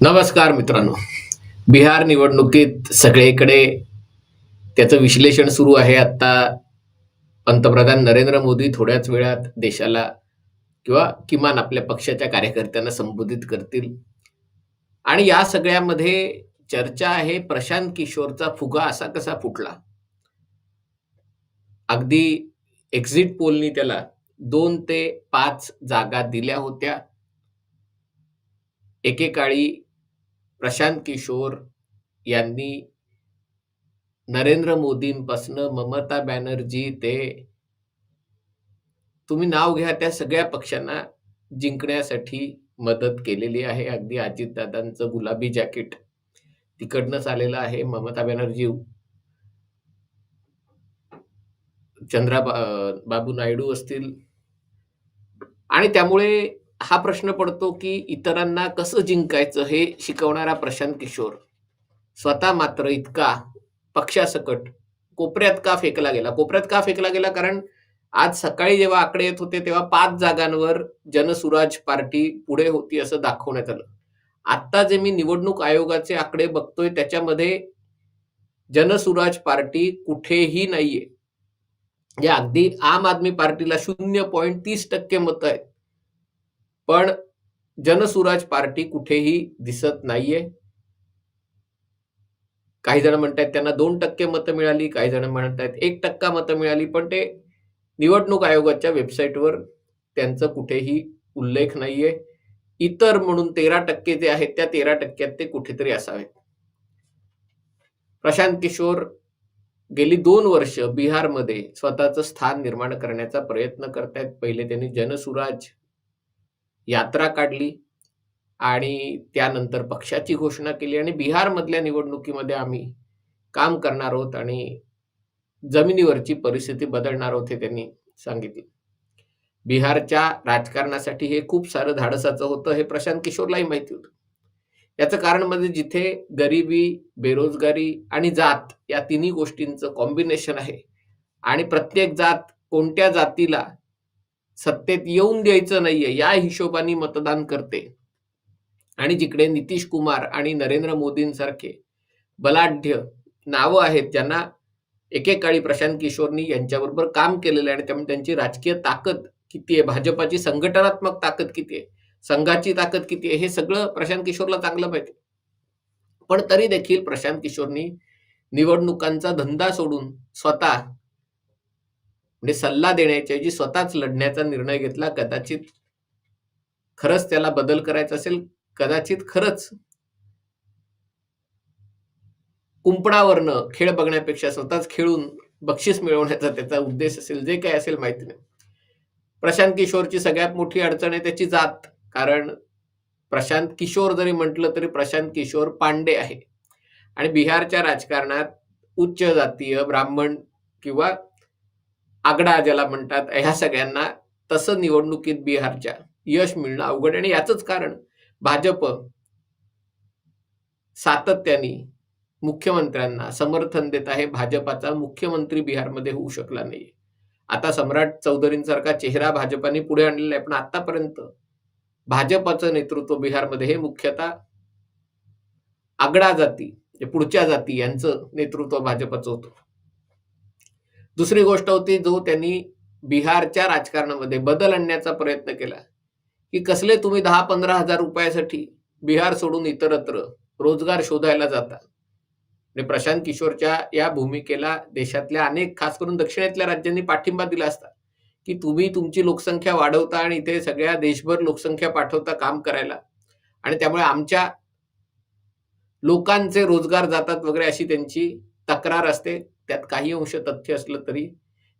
नमस्कार मित्रांनो. बिहार निवडणुकीत सगळीकडे त्याचं विश्लेषण सुरू आहे. आता पंतप्रधान नरेंद्र मोदी थोड्याच वेळात देशाला किंवा किमान आपल्या पक्षाच्या कार्यकर्त्यांना संबोधित करतील. आणि या सगळ्यामध्ये चर्चा आहे प्रशांत किशोरचा फुगा असा कसा फुटला? अगदी एक्झिट पोलनी त्याला दोन ते पाच जागा दिल्या होत्या. एकेकाळी प्रशांत किशोर यांनी नरेंद्र मोदींपासनं ममता बॅनर्जी ते तुम्ही नाव घ्या त्या सगळ्या पक्षांना जिंकण्यासाठी मदत केलेली आहे. अगदी अजितदादांचं गुलाबी जॅकेट तिकडनंच आलेलं आहे. ममता बॅनर्जी चंद्रा बाबू नायडू असतील. आणि त्यामुळे हा प्रश्न पडतो की इतरांना कसं जिंकायचं हे शिकवणारा प्रशांत किशोर. स्वतः मात्र इतका पक्षासकट कोपऱ्यात का फेकला गेला? कोपऱ्यात का फेकला गेला? कारण आज सकाळी जेव्हा आकडे येत होते तेव्हा पाच जागांवर जनसुराज पार्टी पुढे होती असं दाखवण्यात आलं. आत्ता जे मी निवडणूक आयोगाचे आकडे बघतोय त्याच्यामध्ये जनसुराज पार्टी कुठेही नाहीये. या अगदी आम आदमी पार्टीला शून्य पॉईंट तीस टक्के मत आहेत. पण जनसुराज पार्टी कुठेही दिसत नाहीये. काही जण म्हणतात त्यांना दोन टक्के मतं मिळाली काही जण म्हणतात एक टक्का मतं मिळाली पण ते निवडणूक आयोगाच्या वेबसाईटवर त्यांचं कुठेही उल्लेख नाहीये. इतर म्हणून तेरा टक्के जे आहेत त्या तेरा टक्क्यात ते कुठेतरी असावेत. प्रशांत किशोर गेली दोन वर्ष बिहारमध्ये स्वतःचं स्थान निर्माण करण्याचा प्रयत्न करतायत. पहिले त्यांनी जनसुराज यात्रा काढली आणि त्यानंतर पक्षाची घोषणा केली आणि बिहारमधल्या निवडणुकीमध्ये आम्ही काम करणार आहोत आणि जमिनीवरची परिस्थिती बदलणार आहोत हे त्यांनी सांगितले. बिहारच्या राजकारणासाठी हे खूप सारं धाडसाचं होतं हे प्रशांत किशोरलाही माहिती होतं. याचं कारण म्हणजे जिथे गरिबी बेरोजगारी आणि जात या तिन्ही गोष्टींचं कॉम्बिनेशन आहे. आणि प्रत्येक जात कोणत्या जातीला सत्तेत येऊन द्यायचं नाहीये या हिशोबाने मतदान करते. आणि जिकडे नितीश कुमार आणि नरेंद्र मोदींसारखे बलाढ्य नावं आहेत ज्यांना एकेकाळी प्रशांत किशोरनी यांच्याबरोबर काम केलेलं आहे आणि त्यामुळे त्यांची राजकीय ताकद किती आहे भाजपाची संघटनात्मक ताकद किती आहे संघाची ताकद किती आहे हे सगळं प्रशांत किशोरला चांगलं पाहिजे. पण तरी देखील प्रशांत किशोरनी निवडणुकांचा धंदा सोडून स्वतः म्हणजे सल्ला देण्याच्या ऐवजी स्वतःच लढण्याचा निर्णय घेतला. कदाचित खरंच त्याला बदल करायचा असेल कदाचित खरंच कुंपणावरनं खेळ बघण्यापेक्षा स्वतःच खेळून बक्षीस मिळवण्याचा त्याचा उद्देश असेल जे काय असेल माहिती नाही. प्रशांत किशोरची सगळ्यात मोठी अडचण आहे त्याची जात. कारण प्रशांत किशोर जरी म्हटलं तरी प्रशांत किशोर पांडे आहे. आणि बिहारच्या राजकारणात उच्च जातीय ब्राह्मण किंवा आगडा ज्याला म्हणतात ह्या सगळ्यांना तसं निवडणुकीत बिहारच्या यश मिळणं अवघड आणि याच कारण भाजप सातत्याने मुख्यमंत्र्यांना समर्थन देत आहे. भाजपाचा मुख्यमंत्री बिहारमध्ये होऊ शकला नाही आता सम्राट चौधरींसारखा चेहरा भाजपाने पुढे आणलेला आहे. पण आतापर्यंत भाजपाचं नेतृत्व बिहारमध्ये हे मुख्यतः आगडा जाती म्हणजे पुढच्या जाती यांचं नेतृत्व भाजपाचं होतं. दुसरी गोष्ट होती जो त्यांनी बिहारच्या राजकारणामध्ये बदल आणण्याचा प्रयत्न केला की कसले तुम्ही दहा पंधरा हजार रुपयासाठी बिहार सोडून इतरत्र रोजगार शोधायला जाता. म्हणजे प्रशांत किशोरच्या या भूमिकेला देशातल्या अनेक खास करून दक्षिणेतल्या राज्यांनी पाठिंबा दिला असता. की तुम्ही तुमची लोकसंख्या वाढवता आणि इथे सगळ्या देशभर लोकसंख्या पाठवता काम करायला. आणि त्यामुळे आमच्या लोकांचे रोजगार जातात वगैरे अशी त्यांची तक्रार असते. त्यात काही अंश तथ्य असलं तरी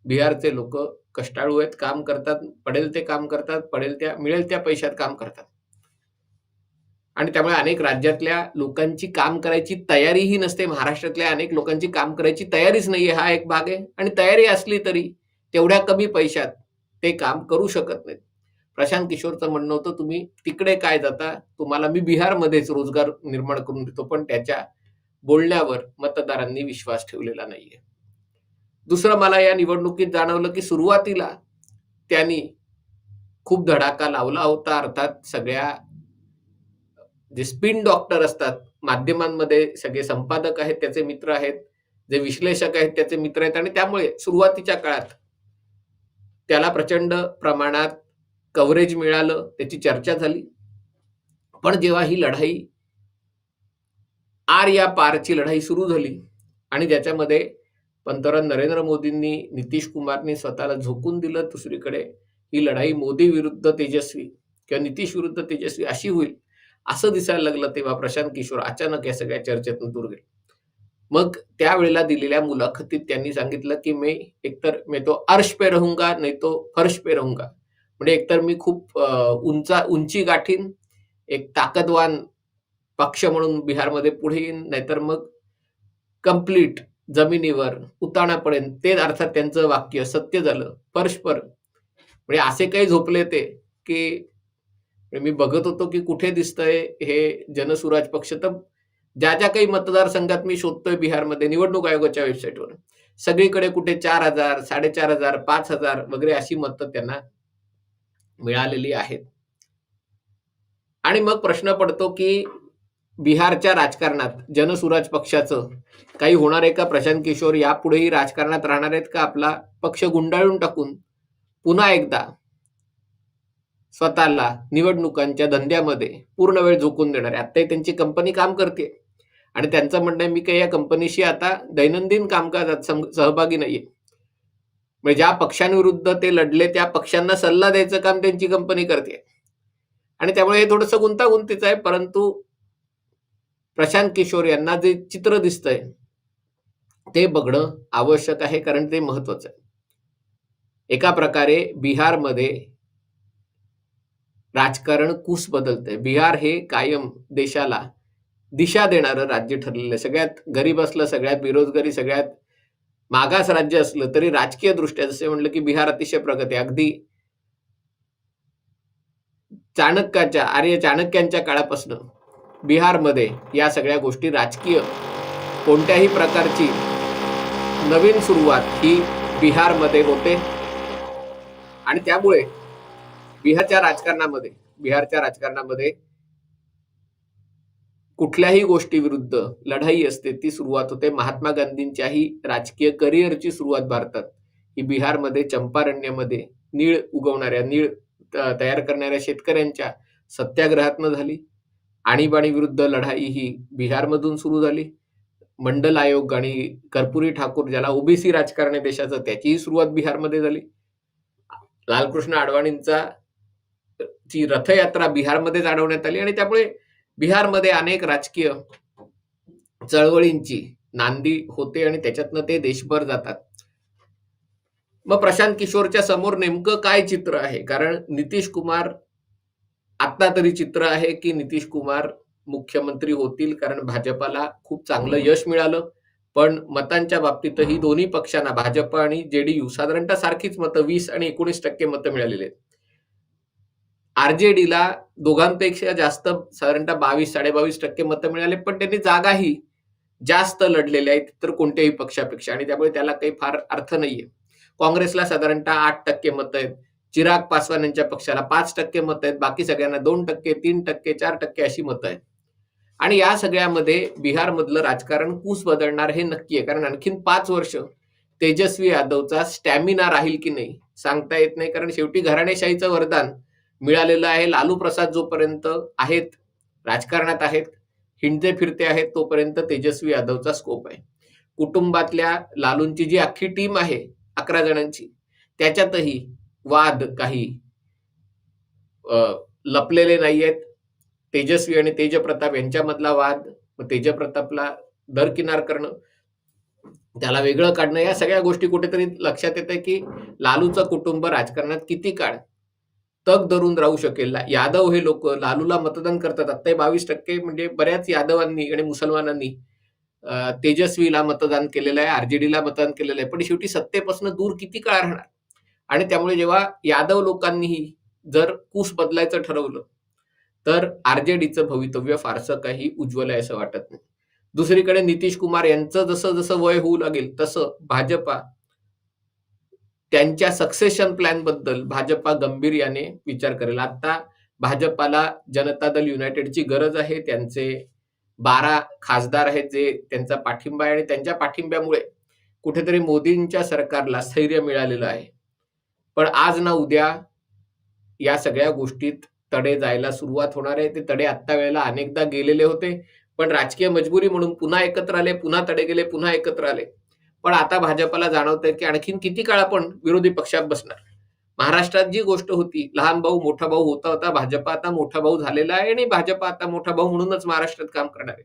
बिहारचे लोक कष्टाळू आहेत काम करतात पडेल ते काम करतात पडेल त्या मिळेल त्या पैशात काम करतात. आणि त्यामुळे अनेक राज्यातल्या लोकांची काम करायची तयारीही नसते. महाराष्ट्रातल्या अनेक लोकांची काम करायची तयारीच नाहीये. हा एक भाग आहे. आणि तयारी असली तरी तेवढ्या कमी पैशात ते काम करू शकत नाहीत. प्रशांत किशोरचं म्हणणं होतं तुम्ही तिकडे काय जाता? तुम्हाला मी बिहारमध्येच रोजगार निर्माण करून देतो पण त्याच्या बोलण्यावर मतदारांनी विश्वास ठेवलेला नाहीये. दुसरं मला या निवडणुकीत जाणवलं की सुरुवातीला त्यांनी खूप धडाका लावला होता. अर्थात सगळ्या जे स्पिन डॉक्टर असतात माध्यमांमध्ये सगळे संपादक आहेत त्याचे मित्र आहेत जे विश्लेषक आहेत त्याचे मित्र आहेत आणि त्यामुळे सुरुवातीच्या काळात त्याला प्रचंड प्रमाणात कव्हरेज मिळालं त्याची चर्चा झाली. पण जेव्हा ही लढाई आर या पारची लढाई सुरू झाली आणि ज्याच्यामध्ये पंतप्रधान नरेंद्र मोदींनी नितीश कुमारनी स्वतःला झोकून दिलं दुसरीकडे ही लढाई मोदी विरुद्ध तेजस्वी किंवा नितीश विरुद्ध तेजस्वी अशी होईल असं दिसायला लागलं तेव्हा प्रशांत किशोर अचानक या सगळ्या चर्चेतून दूर गेले. मग त्यावेळेला दिलेल्या मुलाखतीत त्यांनी सांगितलं की मी एकतर मी तो अर्श पे रहूंगा नाही तो फर्श पे रहूंगा. म्हणजे एकतर मी खूप उंचा उंची गाठीन एक ताकदवान पक्ष म्हणून बिहारमध्ये पुढे येईन नाहीतर मग कंप्लीट जमिनीवर उताणापर्यंत ते अर्थात त्यांचं वाक्य सत्य झालं परस्पर म्हणजे असे काही झोपले ते की मी बघत होतो की कुठे दिसतंय हे जनसुराज पक्ष. तर ज्या ज्या काही मतदारसंघात मी शोधतोय बिहारमध्ये निवडणूक आयोगाच्या वेबसाईटवर सगळीकडे कुठे चार हजार साडेचार हजार पाच हजार वगैरे अशी मतं त्यांना मिळालेली आहेत. आणि मग प्रश्न पडतो की बिहारच्या राजकारणात जनसुराज पक्षाचं काही होणार आहे का? प्रशांत किशोर यापुढेही राजकारणात राहणार आहेत का? आपला पक्ष गुंडाळून टाकून पुन्हा एकदा स्वतःला निवडणुकांच्या धंद्यामध्ये पूर्ण वेळ झोकून देणार आहे. आत्ताही त्यांची कंपनी काम करते आणि त्यांचं म्हणणं आहे मी काही या कंपनीशी आता दैनंदिन कामकाजात सहभागी नाहीये. म्हणजे ज्या पक्षांविरुद्ध ते लढले त्या पक्षांना सल्ला द्यायचं काम त्यांची कंपनी करते. आणि त्यामुळे हे थोडंसं गुंतागुंतीचं आहे परंतु प्रशांत किशोर यांना जे चित्र दिसतंय ते बघणं आवश्यक आहे कारण ते महत्वाचं आहे. एका प्रकारे बिहारमध्ये राजकारण कुस बदलतंय. बिहार हे कायम देशाला दिशा देणारं राज्य ठरलेलं आहे. सगळ्यात गरीब असलं सगळ्यात बेरोजगारी सगळ्यात मागास राज्य असलं तरी राजकीय दृष्ट्या जसे म्हणलं की बिहार अतिशय प्रगती अगदी चाणक्याच्या आर्य चाणक्यांच्या काळापासून बिहारमध्ये या सगळ्या गोष्टी राजकीय कोणत्याही प्रकारची नवीन सुरुवात ही बिहारमध्ये होते. आणि त्यामुळे बिहारच्या राजकारणामध्ये बिहारच्या राजकारणामध्ये कुठल्याही गोष्टीविरुद्ध लढाई असते ती सुरुवात होते महात्मा गांधींच्याही राजकीय करिअरची सुरुवात भारतात. ही बिहारमध्ये चंपारण्यमध्ये नीळ उगवणाऱ्या नीळ तयार करणाऱ्या शेतकऱ्यांच्या सत्याग्रहातनं झाली. आणीबाणी विरुद्ध लढाई ही बिहारमधून सुरू झाली. मंडल आयोग आणि कर्पुरी ठाकूर ज्याला ओबीसी राजकारण देशाचं त्याचीही सुरुवात बिहारमध्ये झाली. लालकृष्ण अडवाणींचा ची रथयात्रा बिहारमध्ये जाणवण्यात आली आणि त्यामुळे बिहारमध्ये अनेक राजकीय चळवळींची नांदी होते आणि त्याच्यातनं ते देशभर जातात. मग प्रशांत किशोरच्या समोर नेमकं काय चित्र आहे? कारण नितीश कुमार आता तरी चित्र आहे की नितीश कुमार मुख्यमंत्री होतील कारण भाजपाला खूप चांगलं यश मिळालं. पण मतांच्या बाबतीतही दोन्ही पक्षांना भाजप आणि जेडीयू साधारणतः सारखीच मतं वीस आणि एकोणीस टक्के मतं मिळालेली आहेत. आरजेडीला दोघांपेक्षा जास्त साधारणतः बावीस साडेबावीस टक्के मतं मिळाले पण त्यांनी जागाही जास्त लढलेल्या आहेत तर कोणत्याही पक्षापेक्षा आणि त्यामुळे त्याला काही फार अर्थ नाहीये. काँग्रेसला साधारणतः आठ टक्के मतं आहेत. चिराग पासवान यांच्या पक्षाला पाच टक्के मत आहेत. बाकी सगळ्यांना दोन टक्के तीन टक्के चार टक्के अशी मतं आहेत. आणि या सगळ्यामध्ये बिहारमधलं राजकारण कूस बदलणार हे नक्की आहे. कारण आणखीन पाच वर्ष तेजस्वी यादवचा स्टॅमिना राहील की नाही सांगता येत नाही. कारण शेवटी घराणेशाहीचं वरदान मिळालेलं आहे. लालू प्रसाद जोपर्यंत आहेत राजकारणात आहेत हिंडते फिरते आहेत तोपर्यंत तेजस्वी यादवचा स्कोप आहे. कुटुंबातल्या लालूंची जी अख्खी टीम आहे अकरा जणांची त्याच्यातही वाद काही लपलेले नाही आहेत तेजस्वी आणि तेजप्रताप यांच्यामधला वाद तेजप्रतापला दरकिनार करणं त्याला वेगळं काढणं या सगळ्या गोष्टी कुठेतरी लक्षात येत आहे की लालूचं कुटुंब राजकारणात किती काळ तग धरून राहू शकेल यादव हे लोक लालूला मतदान करतात. आता बावीस टक्के म्हणजे बऱ्याच यादवांनी आणि मुसलमानांनी तेजस्वीला मतदान केलेलं आहे आरजेडीला मतदान केलेलं आहे. पण शेवटी सत्तेपासून दूर किती काळ राहणार? आणि त्यामुळे जेव्हा यादव लोकांनीही जर कूस बदलायचं ठरवलं तर आरजेडीचं भवितव्य फारसं काही उज्ज्वल आहे असं वाटत नाही. दुसरीकडे नितीश कुमार यांचं जसं जसं वय होऊ लागेल तसं भाजपा त्यांच्या सक्सेशन प्लॅनबद्दल भाजपा गंभीर याने विचार करेल. आता भाजपाला जनता दल युनायटेडची गरज आहे. त्यांचे 12 खासदार आहेत जे त्यांचा पाठिंबा आहे आणि त्यांच्या पाठिंब्यामुळे कुठेतरी मोदींच्या सरकारला स्थैर्य मिळालेलं आहे. पण आज ना उद्या या सगळ्या गोष्टीत तडे जायला सुरुवात होणार आहे. ते तडे आत्ता वेळेला अनेकदा गेलेले होते. पण राजकीय मजबुरी म्हणून पुन्हा एकत्र आले, पुन्हा तडे गेले, पुन्हा एकत्र आले. पण आता भाजपला जाणवतंय की आणखीन किती काळ आपण विरोधी पक्षात बसणार. महाराष्ट्रात जी गोष्ट होती, लहान भाऊ मोठा भाऊ होता होता. भाजपा आता मोठा भाऊ झालेला आहे आणि भाजप आता मोठा भाऊ म्हणूनच महाराष्ट्रात काम करणार आहे.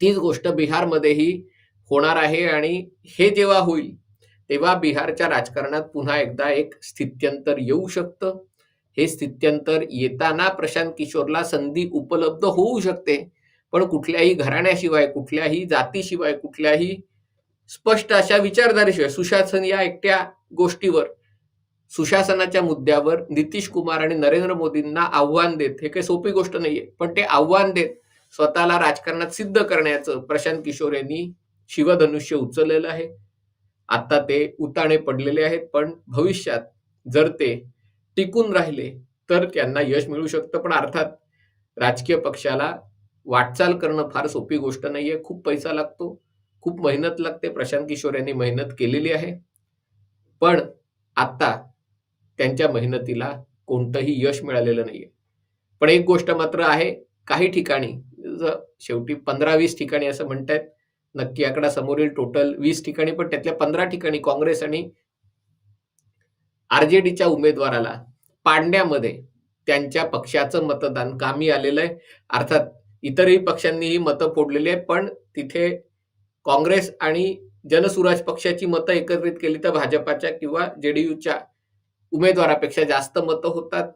तीच गोष्ट बिहारमध्येही होणार आहे आणि हे जेव्हा होईल, तेव्हा बिहारच्या राजकारणात पुन्हा एकदा एक स्थित्यंतर येऊ शकतं. हे स्थित्यंतर येताना प्रशांत किशोरला संधी उपलब्ध होऊ शकते. पण कुठल्याही घराण्याशिवाय, कुठल्याही जातीशिवाय, कुठल्याही स्पष्ट अशा विचारधारेशिवाय सुशासन या एकट्या गोष्टीवर, सुशासनाच्या मुद्द्यावर नितीश कुमार आणि नरेंद्र मोदींना आव्हान देत, हे काही सोपी गोष्ट नाहीये. पण ते आव्हान देत स्वतःला राजकारणात सिद्ध करण्याचं प्रशांत किशोर यांनी शिवधनुष्य उचललेलं आहे. आता ते उताणे पडलेले आहेत. पण भविष्यात जर ते टिकून राहिले, तर त्यांना यश मिळू शकतं. पण अर्थात राजकीय पक्षाला वाटचाल करणं फार सोपी गोष्ट नाहीये. खूप पैसा लागतो, खूप मेहनत लागते. प्रशांत किशोर यांनी मेहनत केलेली आहे. पण आता त्यांच्या मेहनतीला कोणतंही यश मिळालेलं नाहीये. पण एक गोष्ट मात्र आहे, काही ठिकाणी शेवटी 15-20 ठिकाणी असं म्हणतायत. नक्की आकडा समोरील टोटल वीस ठिकाणी, पण त्यातल्या 15 ठिकाणी काँग्रेस आणि आरजेडीच्या उमेदवाराला पाडण्यामध्ये त्यांच्या पक्षाचं मतदान कामी आलेलं आहे. अर्थात इतरही पक्षांनीही मतं फोडलेली आहे पण तिथे काँग्रेस आणि जनसुराज पक्षाची मतं एकत्रित केली तर भाजपाच्या किंवा जेडीयूच्या उमेदवारापेक्षा जास्त मतं होतात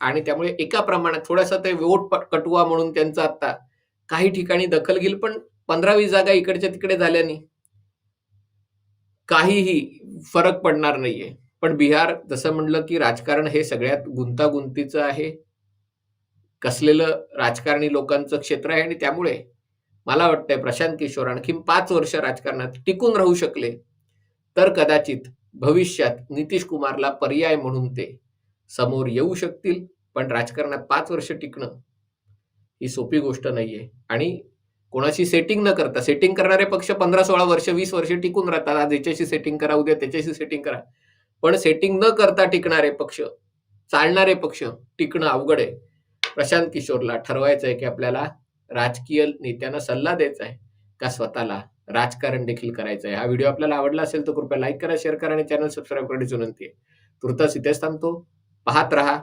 आणि त्यामुळे एका प्रमाणात थोडासा ते वोट कटवा म्हणून त्यांचा आता काही ठिकाणी दखल घेईल. पण 15-20 जागा इकडच्या तिकडे झाल्याने काहीही फरक पडणार नाहीये. पण बिहार जसं म्हणलं की राजकारण हे सगळ्यात गुंतागुंतीचं आहे. कसलेलं राजकारणी लोकांचं क्षेत्र आहे आणि त्यामुळे मला वाटतंय प्रशांत किशोर आणखीन पाच वर्ष राजकारणात टिकून राहू शकले, तर कदाचित भविष्यात नितीश कुमारला पर्याय म्हणून ते समोर येऊ शकतील. पण राजकारणात पाच वर्ष टिकणं ही सोपी गोष्ट नाहीये आणि कोणाशी सेटिंग न करता सेटिंग करणारे पक्ष 15-16 वर्ष, वीस वर्ष टिकून राहतात. आज याच्याशी सेटिंग करा, उद्या त्याच्याशी सेटिंग करा. पण सेटिंग न करता टिकणारे पक्ष, चालणारे पक्ष टिकणं अवघड आहे. प्रशांत किशोरला ठरवायचं आहे की आपल्याला राजकीय नेत्यांना सल्ला द्यायचा आहे का स्वतःला राजकारण देखील करायचं आहे. हा व्हिडिओ आपल्याला आवडला असेल तर कृपया लाईक करा, शेअर करा आणि चॅनल सबस्क्राईब करण्याची विनंती आहे. तुर्तास इथेच थांबतो. पाहत रहा